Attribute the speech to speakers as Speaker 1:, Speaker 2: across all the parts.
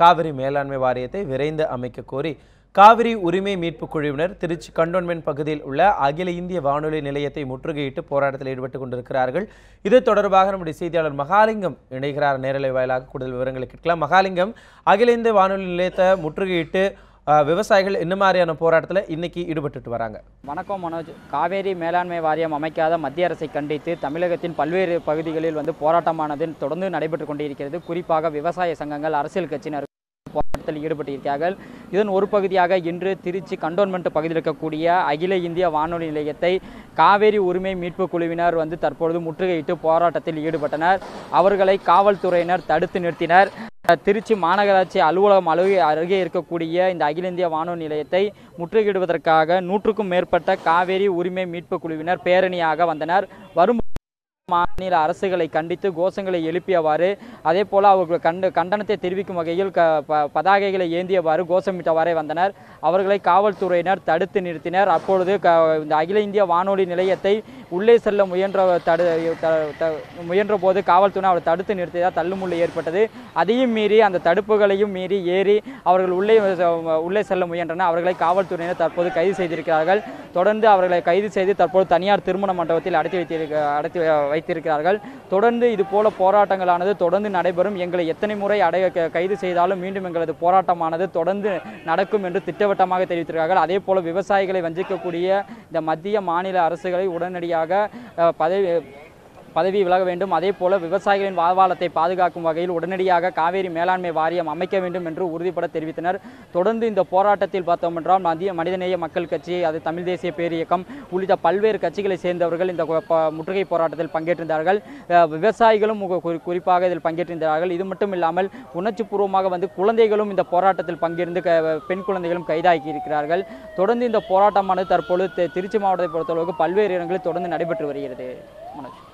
Speaker 1: காவிரி மேலாண்மை வாரியத்தை விரைந்து அமைக்க கோரி காவிரி உரிமை மீட்புக் குழுவினர் திருச்சி கண்டோன்மெண்ட் பகுதியில் உள்ள அகில இந்திய வானொலி நிலையத்தை முற்றுகையிட்டு போராட்டத்தில் ஈடுபட்டுக் கொண்டிருக்கிறார்கள். இது தொடர்பாக நம்முடைய செய்தியாளர் மகாலிங்கம் இணைகிறார். நேரலை வாயிலாக கூடுதல் விவரங்களை கேட்கலாம். மகாலிங்கம் அகில இந்திய வானொலி நிலையத்தை முற்றுகையிட்டு விவசாயிகள் என்ன மாதிரியான போராட்டத்தில் இன்னைக்கு ஈடுபட்டுட்டு வராங்க.
Speaker 2: வணக்கம் மனோஜ். காவேரி மேலாண்மை வாரியம் அமைக்காத மத்திய அரசை கண்டித்து தமிழகத்தின் பல்வேறு பகுதிகளில் வந்து போராட்டமானது தொடர்ந்து நடைபெற்று கொண்டிருக்கிறது. குறிப்பாக விவசாய சங்கங்கள் அரசியல் கட்சியினர் போராட்டத்தில் ஈடுபட்டிருக்கிறார்கள். இதன் ஒரு பகுதியாக இன்று திருச்சி கண்டோன்மெண்ட் பகுதியில் இருக்கக்கூடிய அகில இந்திய வானொலி நிலையத்தை காவேரி உரிமை மீட்பு குழுவினர் வந்து தற்பொழுது முற்றுகையிட்டு போராட்டத்தில் ஈடுபட்டனர். அவர்களை காவல்துறையினர் தடுத்து நிறுத்தினர். திருச்சி மாநகராட்சி அலுவலகம் அலுவலக அருகே இருக்கக்கூடிய இந்த அகில இந்திய வானொலி நிலையத்தை முற்றுகையிடுவதற்காக நூற்றுக்கும் மேற்பட்ட காவேரி உரிமை மீட்பு குழுவினர் பேரணியாக வந்தனர். வரும் மாநில அரசுகளை கண்டித்து கோஷங்களை எழுப்பியவாறு அதே போல அவர்கள் கண்டு கண்டனத்தை தெரிவிக்கும் வகையில் க ப- பதாகைகளை ஏந்தியவாறு கோஷமிட்டவாறே வந்தனர். அவர்களை காவல்துறையினர் தடுத்து நிறுத்தினர். அப்பொழுது க இந்த அகில இந்திய வானொலி நிலையத்தை உள்ளே செல்ல முயன்ற தடு த- த- முயன்ற போது காவல்துறை அவர் தடுத்து நிறுத்தியதால் தள்ளுமுள்ளு ஏற்பட்டது. அதையும் மீறி அந்த தடுப்புகளையும் மீறி ஏறி அவர்கள் உள்ளே உள்ளே செல்ல முயன்றனர். அவர்களை காவல்துறையினர் தற்போது கைது செய்திருக்கிறார்கள். தொடர்ந்து அவர்களை கைது செய்து தற்போது தனியார் திருமண மண்டபத்தில் அடைத்து வைத்திருக்க அடைத்து வைத்திருக்கிறார்கள். தொடர்ந்து இது போல போராட்டங்களானது தொடர்ந்து நடைபெறும். எங்களை எத்தனை முறை அடைய கைது செய்தாலும் மீண்டும் எங்களது போராட்டமானது தொடர்ந்து நடக்கும் என்று திட்டவட்டமாக தெரிவித்திருக்கிறார்கள். அதே போல விவசாயிகளை வஞ்சிக்கக்கூடிய இந்த மத்திய மாநில அரசுகளை உடனடியாக பதவி பதவி விலக வேண்டும். அதே போல விவசாயிகளின் வாழ்வாளத்தை பாதுகாக்கும் வகையில் உடனடியாக காவேரி மேலாண்மை வாரியம் அமைக்க வேண்டும் என்று உறுதிபட தெரிவித்தனர். தொடர்ந்து இந்த போராட்டத்தில் பார்த்தோம் என்றால் மத்திய மனிதநேய மக்கள் கட்சி அது தமிழ் தேசிய பேரியக்கம் உள்ளிட்ட பல்வேறு கட்சிகளை சேர்ந்தவர்கள் இந்த முற்றுகை போராட்டத்தில் பங்கேற்றிருந்தார்கள். விவசாயிகளும் குறி- குறிப்பாக இதில் பங்கேற்றிருந்தார்கள். இது மட்டும் இல்லாமல் உணர்ச்சி பூர்வமாக வந்து குழந்தைகளும் இந்த போராட்டத்தில் பங்கேற்று க- பெண் குழந்தைகளும் கைதாகி இருக்கிறார்கள். தொடர்ந்து இந்த போராட்டமானது தற்பொழுது திருச்சி மாவட்டத்தை பொறுத்தளவுக்கு பல்வேறு இடங்களில் தொடர்ந்து நடைபெற்று வருகிறது. மனோஜ்.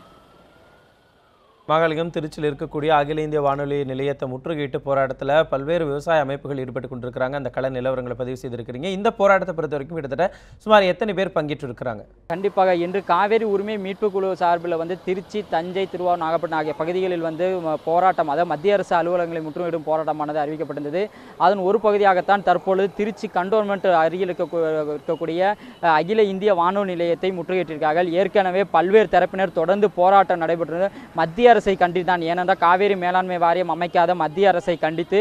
Speaker 1: மகாலிங்கம் திருச்சியில் இருக்கக்கூடிய அகில இந்திய வானொலி நிலையத்தை முற்றுகையிட்டு போராட்டத்தில் பல்வேறு விவசாய அமைப்புகள் ஈடுபட்டு கொண்டிருக்கிறாங்க. அந்த கள நிலவரங்களை பதிவு செய்திருக்கிறீங்க. இந்த போராட்டத்தை பொறுத்த வரைக்கும் கிட்டத்தட்ட சுமார் எத்தனை பேர் பங்கேற்று இருக்கிறாங்க
Speaker 2: கண்டிப்பாக இன்று காவேரி உரிமை மீட்பு குழு சார்பில் வந்து திருச்சி தஞ்சை திருவாரூர் நாகப்பட்டினம் ஆகிய பகுதிகளில் வந்து போராட்டம் அதாவது மத்திய அரசு அலுவலகங்களை முற்றுகையிடும் போராட்டமானது அறிவிக்கப்பட்டிருந்தது. அதன் ஒரு பகுதியாகத்தான் தற்பொழுது திருச்சி கண்டோன்மெண்ட் அருகில் இருக்கக்கூடிய அகில இந்திய வானொலி நிலையத்தை முற்றுகையிட்டிருக்கிறார்கள். ஏற்கனவே பல்வேறு தரப்பினர் தொடர்ந்து போராட்டம் நடைபெற்றது. மத்திய அரசை கண்டித்தான். ஏனென்றால் காவேரி மேலாண்மை வாரியம் அமைக்காத மத்திய அரசை கண்டித்து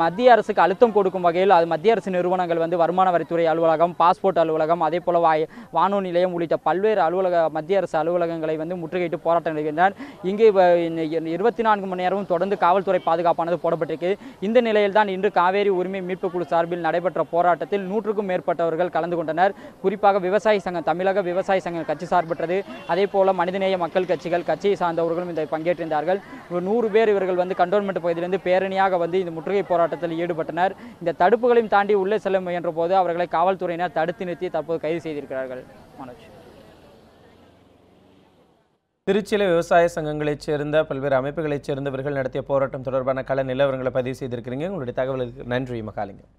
Speaker 2: மத்திய அரசுக்கு அழுத்தம் கொடுக்கும் வகையில் அது மத்திய அரசு நிறுவனங்கள் வந்து வருமான வரித்துறை அலுவலகம் பாஸ்போர்ட் அலுவலகம் அதே போல வாய் வானொலி நிலையம் உள்ளிட்ட பல்வேறு அலுவலக மத்திய அரசு அலுவலகங்களை வந்து முற்றுகையிட்டு போராட்டம் நடக்கின்றனர் இங்கே இருபத்தி நான்கு மணி நேரமும் தொடர்ந்து காவல்துறை பாதுகாப்பானது போடப்பட்டிருக்கு. இந்த நிலையில் தான் இன்று காவேரி உரிமை மீட்பு குழு சார்பில் நடைபெற்ற போராட்டத்தில் நூற்றுக்கும் மேற்பட்டவர்கள் கலந்து கொண்டனர். குறிப்பாக விவசாய சங்கம் தமிழக விவசாய சங்கம் கட்சி சார்பற்றது. அதே போல மனிதநேய மக்கள் கட்சிகள் கட்சியை சார்ந்தவர்களும் இந்த பங்கேற்றிருந்தார்கள். ஒரு நூறு பேர் இவர்கள் வந்து கண்டோன்மெண்ட் பகுதியிலிருந்து பேரணியாக வந்து இந்த முற்றுகை போராட்டத்தில் ஈடுபட்டனர். இந்த தடுப்புகளையும் தாண்டி உள்ளே செல்ல முயன்ற போது அவர்களை காவல்துறையினர் தடுத்து நிறுத்தி தற்போது கைது செய்திருக்கிறார்கள். மனோஜ்.
Speaker 1: திருச்சியில் விவசாய சங்கங்களைச் சேர்ந்த பல்வேறு அமைப்புகளைச் சேர்ந்தவர்கள் நடத்திய போராட்டம் தொடர்பான கள நிலவரங்களை பதிவு செய்திருக்கிறீங்க. உங்களுடைய தகவலுக்கு நன்றி மகாலிங்கம்.